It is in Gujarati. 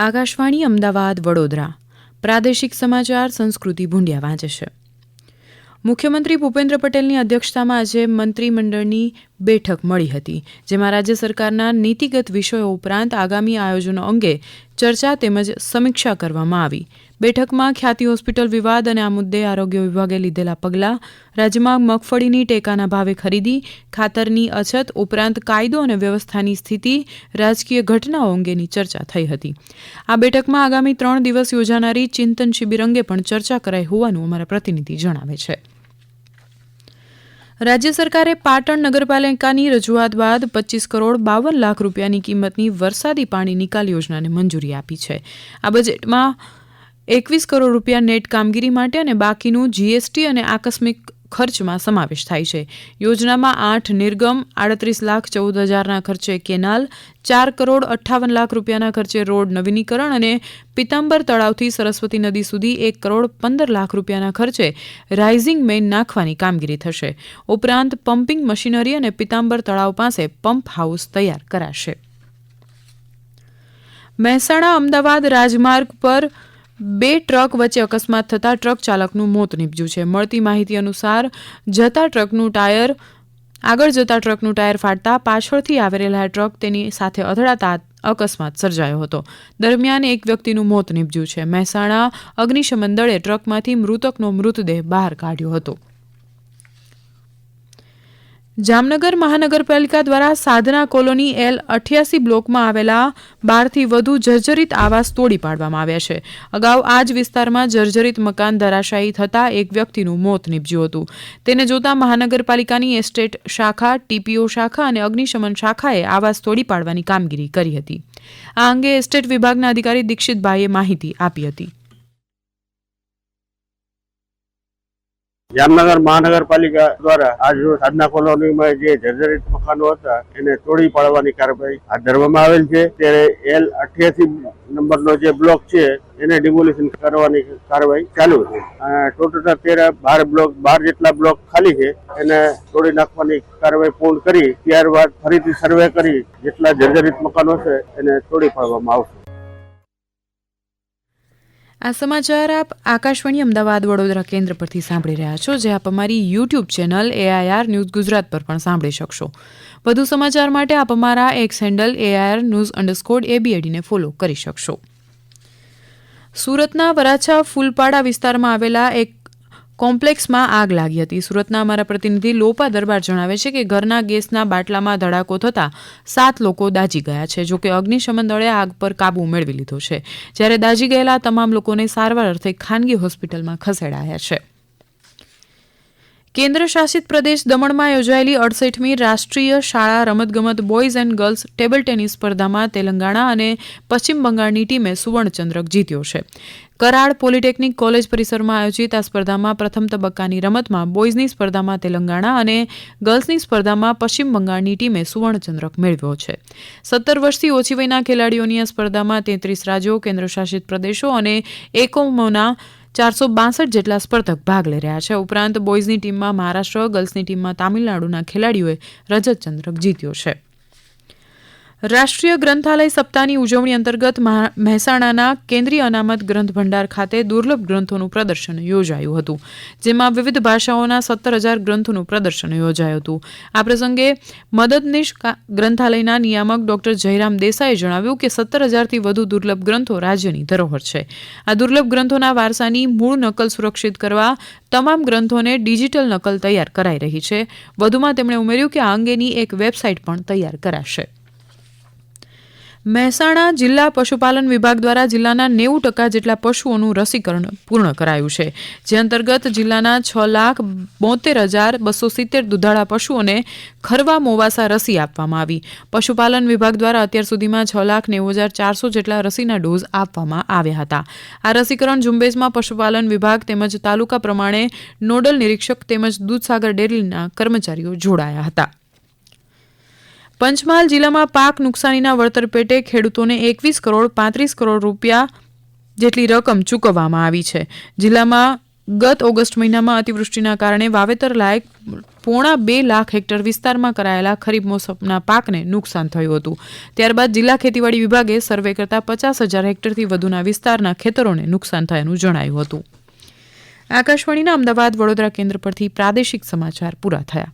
આકાશવાણી અમદાવાદ વડોદરા. પ્રાદેશિક સમાચાર સંસ્કૃતિ ભૂંડિયા વાંચે છે. મુખ્યમંત્રી ભૂપેન્દ્ર પટેલની અધ્યક્ષતામાં આજે મંત્રીમંડળની બેઠક મળી હતી, જેમાં રાજ્ય સરકારના નીતિગત વિષયો ઉપરાંત આગામી આયોજનો અંગે ચર્ચા તેમજ સમીક્ષા કરવામાં આવી. બેઠકમાં ખ્યાતિ હોસ્પિટલ વિવાદ અને આ મુદ્દે આરોગ્ય વિભાગે લીધેલા પગલાં, રાજ્યમાં મગફળીની ટેકાના ભાવે ખરીદી, ખાતરની અછત ઉપરાંત કાયદો અને વ્યવસ્થાની સ્થિતિ, રાજકીય ઘટનાઓ અંગેની ચર્ચા થઈ હતી. આ બેઠકમાં આગામી ત્રણ દિવસ યોજાનારી ચિંતન શિબિર અંગે પણ ચર્ચા કરાઈ હોવાનું અમારા પ્રતિનિધિ જણાવે છે. રાજ્ય સરકારે પાટણ નગરપાલિકાની રજૂઆત બાદ પચીસ કરોડ બાવન લાખ રૂપિયાની કિંમતની વરસાદી પાણી નિકાલ યોજનાને મંજૂરી આપી છે. આ બજેટમાં એકવીસ કરોડ રૂપિયા નેટ કામગીરી માટે અને બાકીનું જીએસટી અને આકસ્મિક ખર્ચમાં સમાવેશ થાય છે. યોજનામાં આઠ નિર્ગમ, આડત્રીસ લાખ, ચૌદ હજારના ખર્ચે કેનાલ, ચાર કરોડ અઠ્ઠાવન લાખ રૂપિયાના ખર્ચે રોડ નવીનીકરણ અને પિતાંબર તળાવથી સરસ્વતી નદી સુધી એક કરોડ પંદર લાખ રૂપિયાના ખર્ચે રાઇઝિંગ મેઇન નાખવાની કામગીરી થશે. ઉપરાંત પમ્પિંગ મશીનરી અને પિતાંબર તળાવ પાસે પંપ હાઉસ તૈયાર કરાશે. મહેસાણા અમદાવાદ રાજમાર્ગ પર બે ટ્રક વચ્ચે અકસ્માત થતાં ટ્રક ચાલકનું મોત નીપજ્યું છે. મળતી માહિતી અનુસાર, જતા ટ્રકનું ટાયર, આગળ જતા ટ્રકનું ટાયર ફાટતા પાછળથી આવેલા ટ્રક તેની સાથે અથડાતા અકસ્માત સર્જાયો હતો. દરમિયાન એક વ્યક્તિનું મોત નીપજ્યું છે. મહેસાણા અગ્નિશમન દળે ટ્રકમાંથી મૃતકનો મૃતદેહ બહાર કાઢ્યો હતો. જામનગર મહાનગરપાલિકા દ્વારા સાધના કોલોની એલ અઠ્યાસી બ્લોકમાં આવેલા બારથી વધુ જર્જરિત આવાસ તોડી પાડવામાં આવ્યા છે. અગાઉ આ જ વિસ્તારમાં જર્જરિત મકાન ધરાશાયી થતાં એક વ્યક્તિનું મોત નીપજ્યું હતું. તેને જોતા મહાનગરપાલિકાની એસ્ટેટ શાખા, ટીપીઓ શાખા અને અગ્નિશમન શાખાએ આવાસ તોડી પાડવાની કામગીરી કરી હતી. આ અંગે એસ્ટેટ વિભાગના અધિકારી દીક્ષિતભાઈએ માહિતી આપી હતી. જામનગર મહાનગરપાલિકા દ્વારા આજ રોજ સાધના કોલોનીમાં જે જર્જરિત મકાનો હતા, એને તોડી પાડવાની કાર્યવાહી હાથ ધરવામાં આવેલ છે. ત્યારે એલ અઠ્યાસી નંબરનો જે બ્લોક છે, એને ડિમોલિશન કરવાની કાર્યવાહી ચાલુ છે. ટોટલ અત્યારે બાર બ્લોક, બાર જેટલા બ્લોક ખાલી છે, એને તોડી નાખવાની કાર્યવાહી પૂર્ણ કરી, ત્યારબાદ ફરીથી સર્વે કરી જેટલા જર્જરિત મકાનો છે, એને તોડી પાડવામાં આવશે. આ સમાચાર આપ આકાશવાણી અમદાવાદ, વડોદરા કેન્દ્ર પરથી સાંભળી રહ્યા છો, જે આપ અમારી YouTube channel AIR news Gujarat પર પણ સાંભળી શકશો. વધુ સમાચાર માટે આપ અમારા X handle AIR news underscore એબીએડીને follow કરી શકશો. સુરતના વરાછા ફૂલપાડા વિસ્તારમાં આવેલા એક કોમ્પ્લેક્સમાં આગ લાગી હતી. સુરતના અમારા પ્રતિનિધિ લોપા દરબાર જણાવે છે કે ઘરના ગેસના બાટલામાં ધડાકો થતાં સાત લોકો દાજી ગયા છે, જોકે અગ્નિશમન દળે આગ પર કાબુ મેળવી લીધો છે. જ્યારે દાજી ગયેલા તમામ લોકોને સારવાર અર્થે ખાનગી હોસ્પિટલમાં ખસેડાયા છે. કેન્દ્ર શાસિત પ્રદેશ દમણમાં યોજાયેલી અડસઠમી રાષ્ટ્રીય શાળા રમતગમત boys and girls table tennis સ્પર્ધામાં તેલંગાણા અને પશ્ચિમ બંગાળની ટીમે સુવર્ણચંદ્રક જીત્યો છે. કરાડ પોલિટેકનિક કોલેજ પરિસરમાં આયોજિત આ સ્પર્ધામાં પ્રથમ તબક્કાની રમતમાં બોયઝની સ્પર્ધામાં તેલંગાણા અને ગર્લ્સની સ્પર્ધામાં પશ્ચિમ બંગાળની ટીમે સુવર્ણચંદ્રક મેળવ્યો છે. સત્તર વર્ષથી ઓછી વયના ખેલાડીઓની આ સ્પર્ધામાં તેત્રીસ રાજ્યો, કેન્દ્રશાસિત પ્રદેશો અને એકમોના ચારસો બાસઠ જેટલા સ્પર્ધક ભાગ લઈ રહ્યા છે. ઉપરાંત બોયઝની ટીમમાં મહારાષ્ટ્ર, ગર્લ્સની ટીમમાં તામિલનાડુના ખેલાડીઓએ રજત ચંદ્રક જીત્યો છે. રાષ્ટ્રીય ગ્રંથાલય સપ્તાહની ઉજવણી અંતર્ગત મહેસાણાના કેન્દ્રીય અનામત ગ્રંથ ભંડાર ખાતે દુર્લભ ગ્રંથોનું પ્રદર્શન યોજાયું હતું, જેમાં વિવિધ ભાષાઓના સત્તર હજાર ગ્રંથોનું પ્રદર્શન યોજાયું હતું. આ પ્રસંગે મદદનીશ ગ્રંથાલયના નિયામક ડોક્ટર જયરામ દેસાઈએ જણાવ્યું કે સત્તર હજારથી વધુ દુર્લભ ગ્રંથો રાજ્યની ધરોહર છે. આ દુર્લભ ગ્રંથોના વારસાની મૂળ નકલ સુરક્ષિત કરવા તમામ ગ્રંથોને ડિજિટલ નકલ તૈયાર કરાઈ રહી છે. વધુમાં તેમણે ઉમેર્યું કે આ અંગેની એક વેબસાઇટ પણ તૈયાર કરાશે. મહેસાણા જિલ્લા પશુપાલન વિભાગ દ્વારા જિલ્લાના નેવું ટકા જેટલા પશુઓનું રસીકરણ પૂર્ણ કરાયું છે. જે અંતર્ગત જિલ્લાના છ લાખ બોતેર હજાર બસો સિત્તેર દુધાળા પશુઓને ખરવા મોવાસા રસી આપવામાં આવી. પશુપાલન વિભાગ દ્વારા અત્યાર સુધીમાં છ લાખ નેવું હજાર ચારસો જેટલા રસીના ડોઝ આપવામાં આવ્યા હતા. આ રસીકરણ ઝુંબેશમાં પશુપાલન વિભાગ તેમજ તાલુકા પ્રમાણે નોડલ નિરીક્ષક તેમજ દૂધસાગર ડેરીના કર્મચારીઓ જોડાયા હતા. પંચમહાલ જિલ્લામાં પાક નુકસાનીના વળતર પેટે ખેડૂતોને એકવીસ કરોડ પાંત્રીસ કરોડ રૂપિયા જેટલી રકમ ચૂકવવામાં આવી છે. જિલ્લામાં ગત ઓગસ્ટ મહિનામાં અતિવૃષ્ટિના કારણે વાવેતર લાયક પોણા બે લાખ હેક્ટર વિસ્તારમાં કરાયેલા ખરીફ મોસમના પાકને નુકસાન થયું હતું. ત્યારબાદ જિલ્લા ખેતીવાડી વિભાગે સર્વે કરતા પચાસ હજાર હેક્ટરથી વધુના વિસ્તારના ખેતરોને નુકસાન થયાનું જણાયું હતું. આકાશવાણીના અમદાવાદ વડોદરા કેન્દ્ર પરથી પ્રાદેશિક સમાચાર પૂરા થયા.